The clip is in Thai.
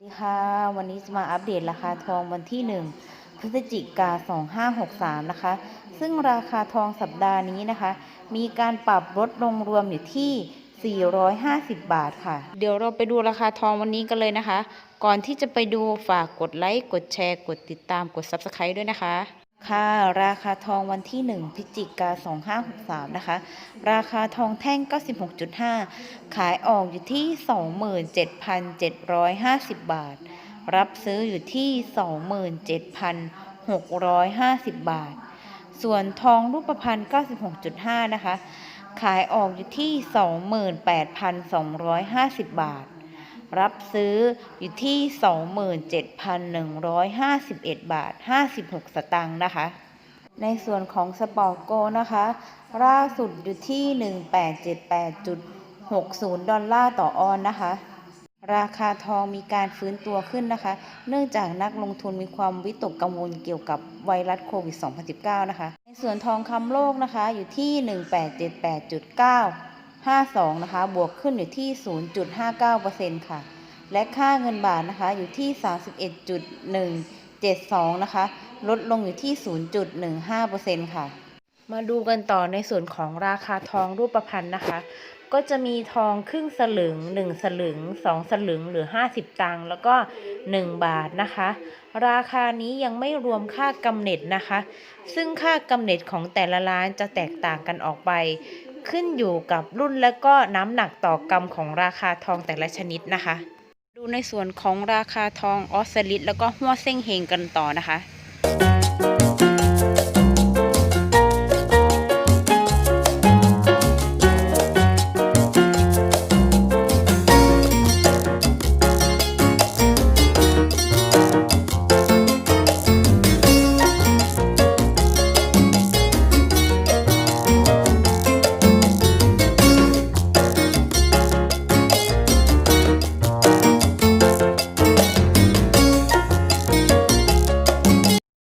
สวัสดีค่ะ วันนี้จะมาอัปเดตราคาทองวันที่ 1 พฤศจิกา 2563 นะคะ ซึ่งราคาทองสัปดาห์นี้นะคะ มีการปรับลดลงรวมอยู่ที่ 450 บาทค่ะ เดี๋ยวเราไปดูราคาทองวันนี้กันเลยนะคะ ก่อนที่จะไปดูฝากกดไลค์ กดแชร์ กดติดตาม กด Subscribe ด้วยนะคะ ค่ะราคาทองวันที่ 1พฤศจิกา2563 นะคะ ราคาทองแท่ง 96.5 ขายออกอยู่ที่ 27,750 บาท รับซื้ออยู่ที่ 27,650 บาท ส่วนทองรูปพรรณ96.5 นะคะ ขายออกอยู่ที่ 28,250 บาท รับซื้ออยู่ที่ 27,151 บาท 56 สตางค์นะคะ ในส่วนของสปอร์ตโกนะคะ ล่าสุดอยู่ที่ 1878.60 ดอลลาร์ต่อออนนะคะ ราคาทองมีการฟื้นตัวขึ้นนะคะ เนื่องจากนักลงทุนมีความวิตกกังวลเกี่ยวกับไวรัสโควิด 2019 นะคะ ในส่วนทองคำโลกนะคะอยู่ที่ 52 นะคะ บวกขึ้นอยู่ที่ 0.59%ค่ะ และค่าเงินบาทนะคะ อยู่ที่ 31.172 นะคะ ลดลงอยู่ที่ 0.15%ค่ะ มาดูกันต่อในส่วนของราคาทองรูปพรรณนะคะ ก็จะมีทองครึ่งสลึง 1 สลึง 2 สลึง หรือ 50 ตังค์ แล้วก็ 1 บาทนะคะ ราคานี้ยังไม่รวมค่ากำเนิดนะคะ ซึ่งค่ากำเนิดของแต่ละร้านจะแตกต่างกันออกไป ขึ้นอยู่กับรุ่นและก็น้ำหนักต่อกรัมของราคาทองแต่ละชนิดนะคะ ดูในส่วนของราคาทองออสซิลิตแล้วก็หัวเส้งเฮงกันต่อนะคะ